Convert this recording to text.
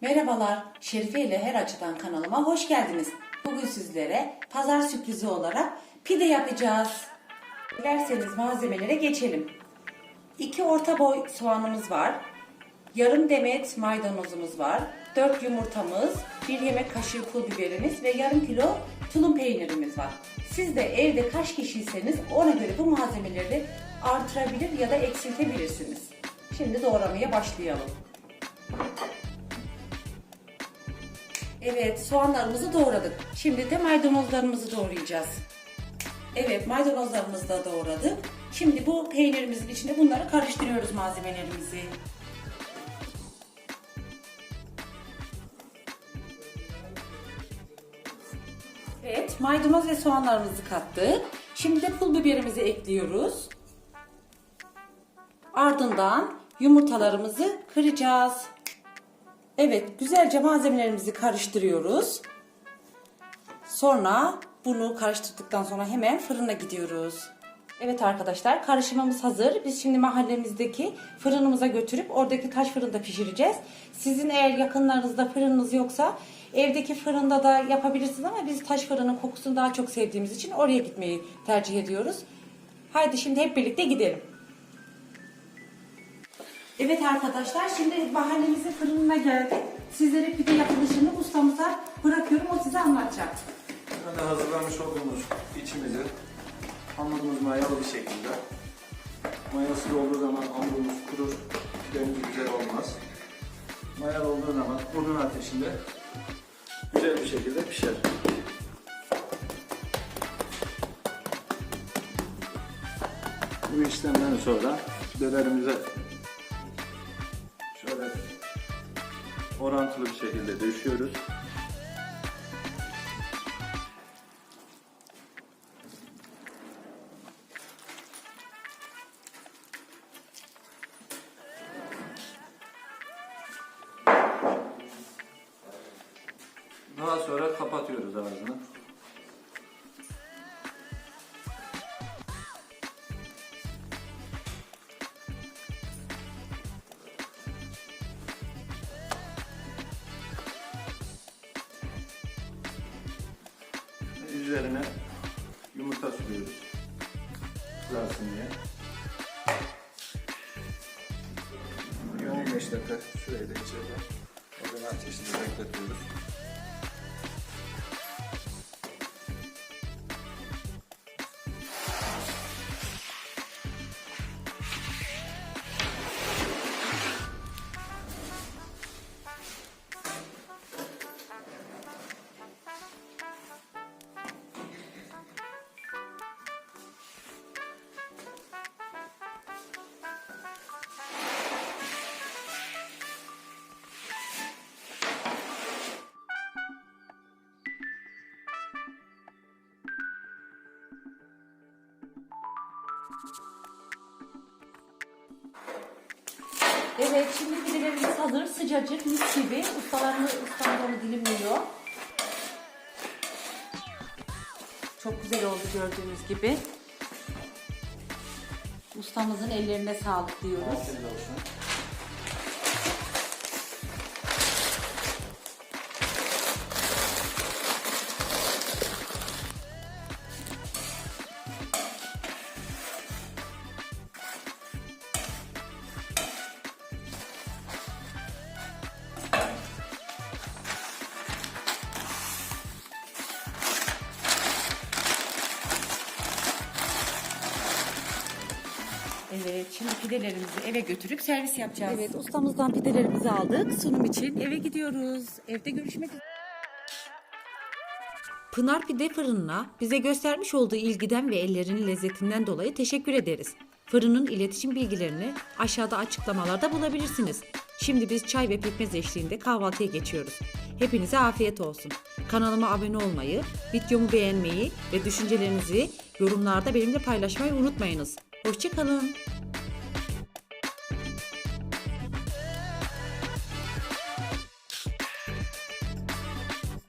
Merhabalar, Şerife ile Her Açıdan kanalıma hoş geldiniz. Bugün sizlere pazar sürprizi olarak pide yapacağız. Dilerseniz malzemelere geçelim. 2 orta boy soğanımız var. Yarım demet maydanozumuz var. 4 yumurtamız, 1 yemek kaşığı pul biberimiz ve yarım kilo tulum peynirimiz var. Siz de evde kaç kişiyseniz ona göre bu malzemeleri artırabilir ya da eksiltebilirsiniz. Şimdi doğramaya başlayalım. Evet, soğanlarımızı doğradık. Şimdi de maydanozlarımızı doğrayacağız. Evet, maydanozlarımızı da doğradık. Şimdi bu peynirimizin içine bunları karıştırıyoruz malzemelerimizi. Evet, maydanoz ve soğanlarımızı kattık. Şimdi de pul biberimizi ekliyoruz. Ardından yumurtalarımızı kıracağız. Evet, güzelce malzemelerimizi karıştırıyoruz. Sonra bunu karıştırdıktan sonra hemen fırına gidiyoruz. Evet arkadaşlar, karışımımız hazır. Biz şimdi mahallemizdeki fırınımıza götürüp oradaki taş fırında pişireceğiz. Sizin eğer yakınlarınızda fırınınız yoksa evdeki fırında da yapabilirsiniz ama biz taş fırının kokusunu daha çok sevdiğimiz için oraya gitmeyi tercih ediyoruz. Haydi şimdi hep birlikte gidelim. Evet arkadaşlar şimdi mahallemizin fırınına geldik. Sizlere pide yapılışını ustamıza bırakıyorum o size anlatacak. Burada hazırlamış olduğumuz içimizi hamurumuz mayalı bir şekilde. Mayasız olduğu zaman hamurumuz kurur, pidemiz güzel olmaz. Mayalı olduğu zaman fırın ateşinde güzel bir şekilde pişer. Bu işlemden sonra pidelerimize orantılı bir şekilde döşüyoruz. Daha sonra kapatıyoruz ağzını. Üzerine yumurta sürüyoruz. Kızarsın diye. Bir 15 dakika süreyle içeride ocağı ateşinde bekletiyoruz. Evet şimdi pidelerimiz hazır sıcacık mis gibi ustalarımız ustamız onu dilimliyor. Çok güzel oldu gördüğünüz gibi. Ustamızın ellerine sağlık diyoruz. Afiyet olsun. Şimdi pidelerimizi eve götürüp servis yapacağız. Evet, ustamızdan pidelerimizi aldık. Sunum için eve gidiyoruz. Evde görüşmek üzere. Pınar Pide Fırını'na bize göstermiş olduğu ilgiden ve ellerinin lezzetinden dolayı teşekkür ederiz. Fırının iletişim bilgilerini aşağıda açıklamalarda bulabilirsiniz. Şimdi biz çay ve pekmez eşliğinde kahvaltıya geçiyoruz. Hepinize afiyet olsun. Kanalıma abone olmayı, videomu beğenmeyi ve düşüncelerinizi yorumlarda benimle paylaşmayı unutmayınız. Hoşçakalın.